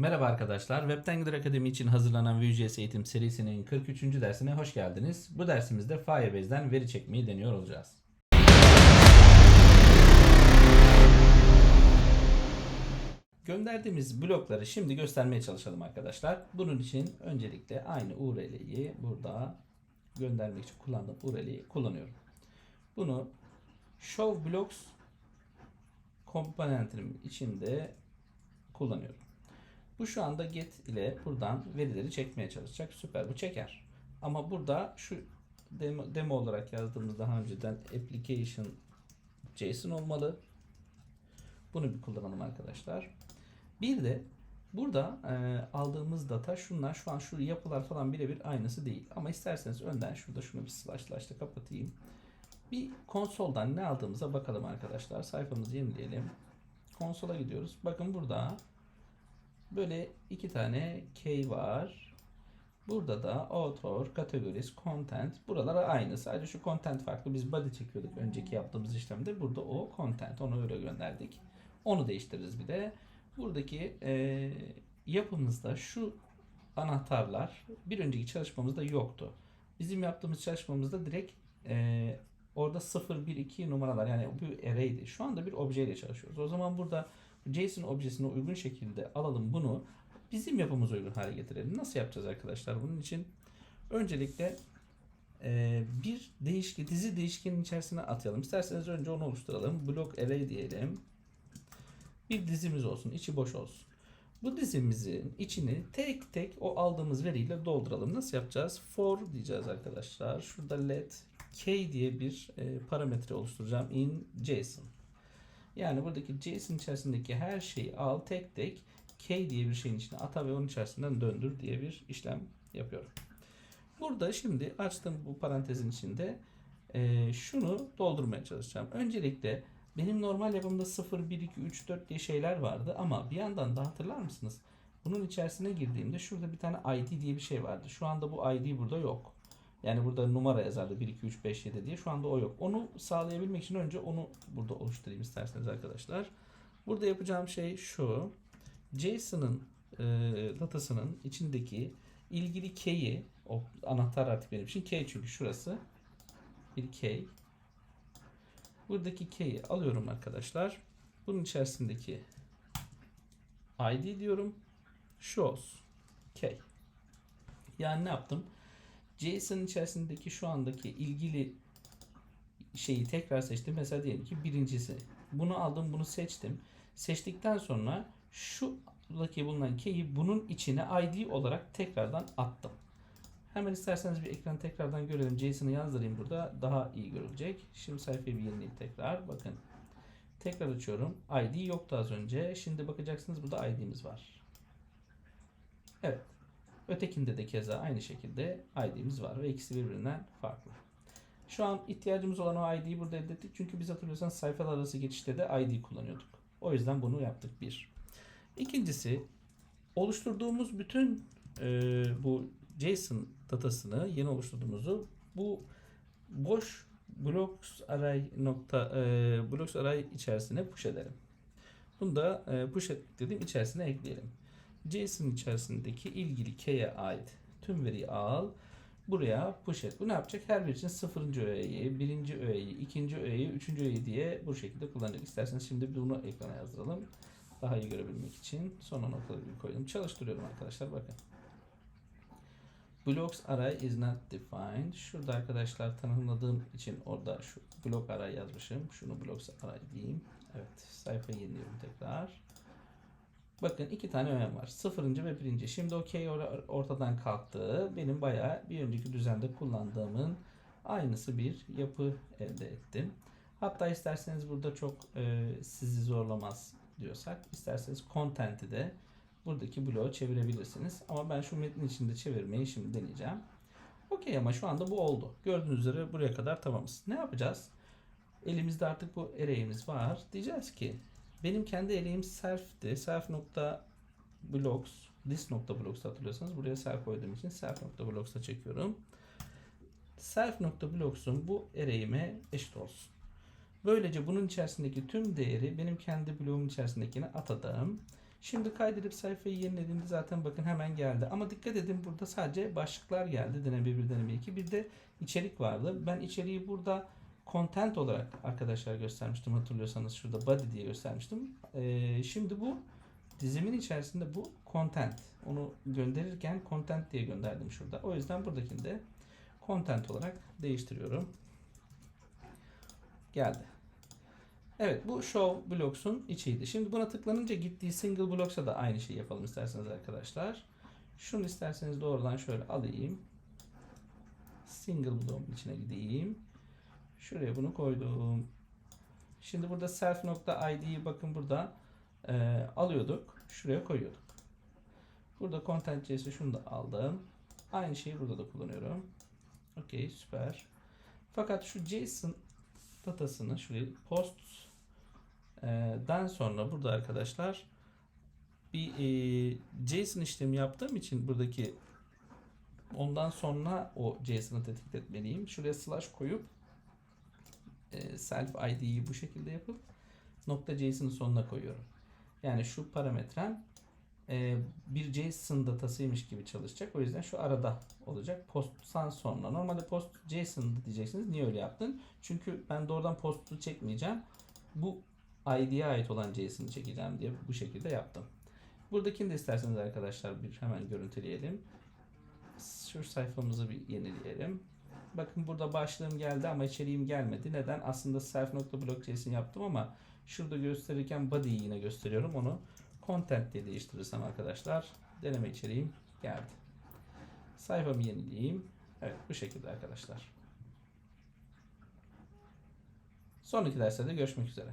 Merhaba arkadaşlar. Webtangler Akademi için hazırlanan Vue.js eğitim serisinin 43. dersine hoş geldiniz. Bu dersimizde Firebase'den veri çekmeyi deniyor olacağız. Gönderdiğimiz blokları şimdi göstermeye çalışalım arkadaşlar. Bunun için öncelikle aynı URL'yi burada göndermek için kullandığım URL'yi kullanıyorum. Bunu show blocks komponentinin içinde kullanıyorum. Bu şu anda get ile buradan verileri çekmeye çalışacak. Süper bu çeker. Ama burada şu demo, demo olarak yazdığımız daha önceden application JSON olmalı. Bunu bir kullanalım arkadaşlar. Bir de burada e, aldığımız data şunlar şu an şu yapılar falan birebir aynısı değil. Ama isterseniz önden şurada şunu bir slash slash da kapatayım. Bir konsoldan ne aldığımıza bakalım arkadaşlar. Sayfamızı yenileyelim. Konsola gidiyoruz. Bakın burada böyle iki tane key var. Burada da author, categories, content. Buralara aynı. Sadece şu content farklı. Biz body çekiyorduk önceki yaptığımız işlemde. Burada o content. Onu öyle gönderdik. Onu değiştiririz bir de. Buradaki e, yapımızda şu anahtarlar bir önceki çalışmamızda yoktu. Bizim yaptığımız çalışmamızda direkt e, orada 0, 1, 2 numaralar yani bir array'di. Şu anda bir objeyle çalışıyoruz. O zaman burada JSON objesine uygun şekilde alalım bunu. Bizim yapımıza uygun hale getirelim. Nasıl yapacağız arkadaşlar? Bunun için öncelikle e, bir değişken, dizi değişkenin içerisine atayalım. İsterseniz önce onu oluşturalım. Block array diyelim. Bir dizimiz olsun. içi boş olsun. Bu dizimizin içini tek tek o aldığımız veriyle dolduralım. Nasıl yapacağız? For diyeceğiz arkadaşlar. Şurada let k diye bir e, parametre oluşturacağım in JSON. Yani buradaki JSON içerisindeki her şeyi al tek tek k diye bir şeyin içine ata ve onun içerisinden döndür diye bir işlem yapıyorum. Burada şimdi açtım bu parantezin içinde e, şunu doldurmaya çalışacağım. Öncelikle benim normal yapımda 0, 1, 2, 3, 4 diye şeyler vardı ama bir yandan da hatırlar mısınız? Bunun içerisine girdiğimde şurada bir tane ID diye bir şey vardı. Şu anda bu ID burada yok. Yani burada numara yazardı 1, 2, 3, 5, 7 diye. Şu anda o yok. Onu sağlayabilmek için önce onu burada oluşturayım isterseniz arkadaşlar. Burada yapacağım şey şu. JSON'ın e, datasının içindeki ilgili key'i o anahtar artık benim için key çünkü şurası bir key. Buradaki key'i alıyorum arkadaşlar. Bunun içerisindeki ID diyorum. Olsun. Key. Yani ne yaptım? JSON içerisindeki şu andaki ilgili şeyi tekrar seçtim. Mesela diyelim ki birincisi. Bunu aldım, bunu seçtim. Seçtikten sonra şuradaki bulunan key'i bunun içine ID olarak tekrardan attım. Hemen isterseniz bir ekran tekrardan görelim. JSON'ı yazdırayım burada. Daha iyi görülecek. Şimdi sayfayı bir yenileyim tekrar. Bakın. Tekrar açıyorum. ID yoktu az önce. Şimdi bakacaksınız burada ID'miz var. Evet. Ötekinde de keza aynı şekilde ID'miz var ve ikisi birbirinden farklı. Şu an ihtiyacımız olan o ID'yi burada elde ettik. Çünkü biz hatırlıyorsanız sayfalar arası geçişte de ID kullanıyorduk. O yüzden bunu yaptık bir. İkincisi oluşturduğumuz bütün e, bu JSON datasını yeni oluşturduğumuzu bu boş blocks array nokta e, blocks array içerisine push edelim. Bunu da e, push dedim içerisine ekleyelim. JSON içerisindeki ilgili key'e ait tüm veriyi al. Buraya push et. Bu ne yapacak? Her bir için sıfırıncı öğeyi, birinci öğeyi, ikinci öğeyi, üçüncü öğeyi diye bu şekilde kullanacak. İsterseniz şimdi bunu ekrana yazdıralım. Daha iyi görebilmek için son noktaları bir koydum. Çalıştırıyorum arkadaşlar. Bakın. Blocks array is not defined. Şurada arkadaşlar tanımladığım için orada şu block array yazmışım. Şunu blocks array diyeyim. Evet. Sayfayı yeniliyorum tekrar. Bakın iki tane önem var. Sıfırıncı ve birinci. Şimdi okey or- ortadan kalktı. Benim bayağı bir önceki düzende kullandığımın aynısı bir yapı elde ettim. Hatta isterseniz burada çok e, sizi zorlamaz diyorsak isterseniz content'i de buradaki bloğu çevirebilirsiniz. Ama ben şu metnin içinde çevirmeyi şimdi deneyeceğim. Okey ama şu anda bu oldu. Gördüğünüz üzere buraya kadar tamamız. Ne yapacağız? Elimizde artık bu array'imiz var. Diyeceğiz ki benim kendi array'im self'ti. Self nokta blocks this nokta blocks hatırlıyorsanız buraya self koyduğum için self nokta blocks'a çekiyorum. Self nokta blocks'un bu array'ime eşit olsun. Böylece bunun içerisindeki tüm değeri benim kendi bloğum içerisindekine atadım. Şimdi kaydedip sayfayı yenilediğimde zaten bakın hemen geldi. Ama dikkat edin burada sadece başlıklar geldi. Deneme 1, deneme 2. Bir de içerik vardı. Ben içeriği burada content olarak arkadaşlar göstermiştim. Hatırlıyorsanız şurada body diye göstermiştim. Ee, şimdi bu dizimin içerisinde bu content. Onu gönderirken content diye gönderdim şurada. O yüzden buradakini de content olarak değiştiriyorum. Geldi. Evet bu show blocks'un içiydi. Şimdi buna tıklanınca gittiği single blocks'a da aynı şeyi yapalım isterseniz arkadaşlar. Şunu isterseniz doğrudan şöyle alayım. Single block'un içine gideyim. Şuraya bunu koydum. Şimdi burada self nokta id'yi bakın burada e, alıyorduk. Şuraya koyuyorduk. Burada content CS'i şunu da aldım. Aynı şeyi burada da kullanıyorum. Okey süper. Fakat şu JSON datasını şuraya post e, dan sonra burada arkadaşlar bir e, JSON işlemi yaptığım için buradaki ondan sonra o JSON'ı tetkik etmeliyim. Şuraya slash koyup self id'yi bu şekilde yapıp nokta JSON'ın sonuna koyuyorum. Yani şu parametrem e, bir JSON datasıymış gibi çalışacak. O yüzden şu arada olacak. Post'tan sonra. Normalde post JSON diyeceksiniz. Niye öyle yaptın? Çünkü ben doğrudan post'u çekmeyeceğim. Bu ID'ye ait olan JSON'ı çekeceğim diye bu şekilde yaptım. Buradakini de isterseniz arkadaşlar bir hemen görüntüleyelim. Şu sayfamızı bir yenileyelim. Bakın burada başlığım geldi ama içeriğim gelmedi. Neden? Aslında self.block.json yaptım ama şurada gösterirken body'yi yine gösteriyorum. Onu content diye değiştirirsem arkadaşlar deneme içeriğim geldi. Sayfamı yenileyeyim. Evet bu şekilde arkadaşlar. Sonraki derslerde görüşmek üzere.